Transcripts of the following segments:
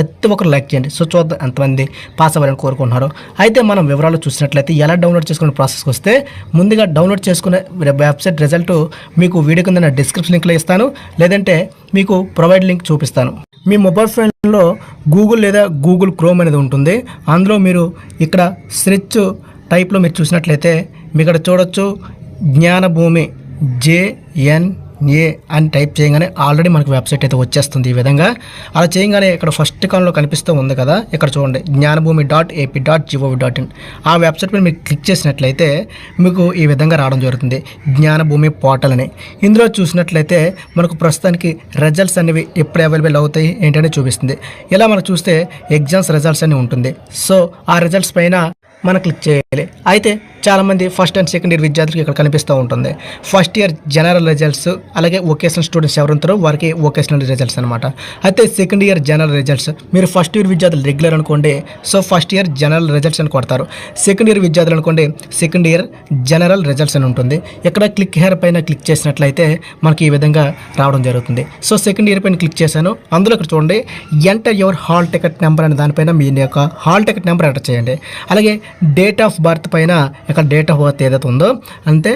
ప్రతి ఒక్కరు లైక్ చేయండి. సో చూద్దాం ఎంతమంది పాస్ అవ్వాలని కోరుకుంటున్నారు. అయితే మనం వివరాలు చూసినట్లయితే ఎలా డౌన్లోడ్ చేసుకునే ప్రాసెస్కి వస్తే ముందుగా డౌన్లోడ్ చేసుకునే వెబ్సైట్ రిజల్ట్ మీకు వీడియో కింద డిస్క్రిప్షన్ లింక్లో ఇస్తాను. లేదంటే మీకు ప్రొవైడ్ లింక్ చూపిస్తాను. మీ మొబైల్ ఫోన్లో గూగుల్ లేదా గూగుల్ క్రోమ్ అనేది ఉంటుంది. అందులో మీరు ఇక్కడ సెర్చ్ టైప్లో మీరు చూసినట్లయితే మీ ఇక్కడ చూడొచ్చు జ్ఞానభూమి ఏ అని టైప్ చేయగానే ఆల్రెడీ మనకు వెబ్సైట్ అయితే వచ్చేస్తుంది ఈ విధంగా. అలా చేయగానే ఇక్కడ ఫస్ట్ కాలంలో కనిపిస్తూ ఉంది కదా ఇక్కడ చూడండి Jnanabhumi dot AP dot GOV dot in. ఆ వెబ్సైట్ మీద మీరు క్లిక్ చేసినట్లయితే మీకు ఈ విధంగా రావడం జరుగుతుంది జ్ఞానభూమి పోర్టల్ అని. ఇందులో చూసినట్లయితే మనకు ప్రస్తుతానికి రిజల్ట్స్ అనేవి ఎప్పుడు అవైలబుల్ అవుతాయి ఏంటనే చూపిస్తుంది. ఇలా మనం చూస్తే ఎగ్జామ్స్ రిజల్ట్స్ అని ఉంటుంది. సో ఆ రిజల్ట్స్ పైన మనం క్లిక్ చేయాలి. అయితే చాలామంది ఫస్ట్ అండ్ సెకండ్ ఇయర్ విద్యార్థులకు ఇక్కడ కనిపిస్తూ ఉంటుంది. ఫస్ట్ ఇయర్ జనరల్ రిజల్ట్స్ అలాగే వొకేషనల్ స్టూడెంట్స్ ఎవరుంటారో వారికి వొకేషనల్ రిజల్ట్స్ అనమాట అయితే సెకండ్ ఇయర్ జనరల్ రిజల్ట్స్ మీరు ఫస్ట్ ఇయర్ విద్యార్థులు రెగ్యులర్ అనుకోండి so first year general results అని కొడతారు. సెకండ్ ఇయర్ విద్యార్థులు అనుకోండి సెకండ్ ఇయర్ జనరల్ రిజల్ట్స్ అని ఉంటుంది. ఇక్కడ క్లిక్ హెయిర్ పైన క్లిక్ చేసినట్లయితే మనకి ఈ విధంగా రావడం జరుగుతుంది. సో సెకండ్ ఇయర్ పైన క్లిక్ చేశాను. అందులో ఇక్కడ చూడండి enter your hall ticket number అనే దానిపైన మీ యొక్క హాల్ టికెట్ నెంబర్ ఎంటర్ చేయండి. అలాగే డేట్ ఆఫ్ బర్త్ పైన ఇక్కడ డేట్ ఆఫ్ బర్త్ ఏదైతే ఉందో అంతే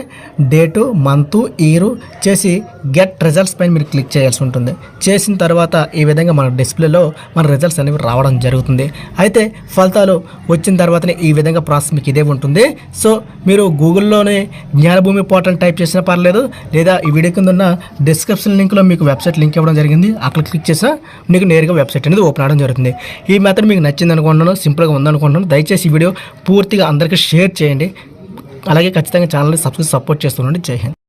డేటు మంతు ఇయర్ చేసి గెట్ రిజల్ట్స్ పైన మీరు క్లిక్ చేయాల్సి ఉంటుంది. చేసిన తర్వాత ఈ విధంగా మన డిస్ప్లేలో మన రిజల్ట్స్ అనేవి రావడం జరుగుతుంది. అయితే ఫలితాలు వచ్చిన తర్వాతనే ఈ విధంగా ప్రాసెస్ మీకు ఇదే ఉంటుంది. సో మీరు గూగుల్లోనే జ్ఞానభూమి పోర్టల్ టైప్ చేసినా పర్లేదు లేదా ఈ వీడియో కింద ఉన్న డిస్క్రిప్షన్ లింక్లో మీకు వెబ్సైట్ లింక్ ఇవ్వడం జరిగింది. అక్కడ క్లిక్ చేసినా మీకు నేరుగా వెబ్సైట్ అనేది ఓపెన్ అవడం జరుగుతుంది. ఈ మెథడ్ మీకు నచ్చింది అనుకుంటున్నాను సింపుల్గా ఉందనుకుంటున్నాను. దయచేసి ఈ వీడియో పూర్తిగా అందరికీ షేర్ చేయండి. అలాగే ఖచ్చితంగా ఛానల్ని సబ్స్క్రైబ్ సపోర్ట్ చేస్తుండండి జై హింద్.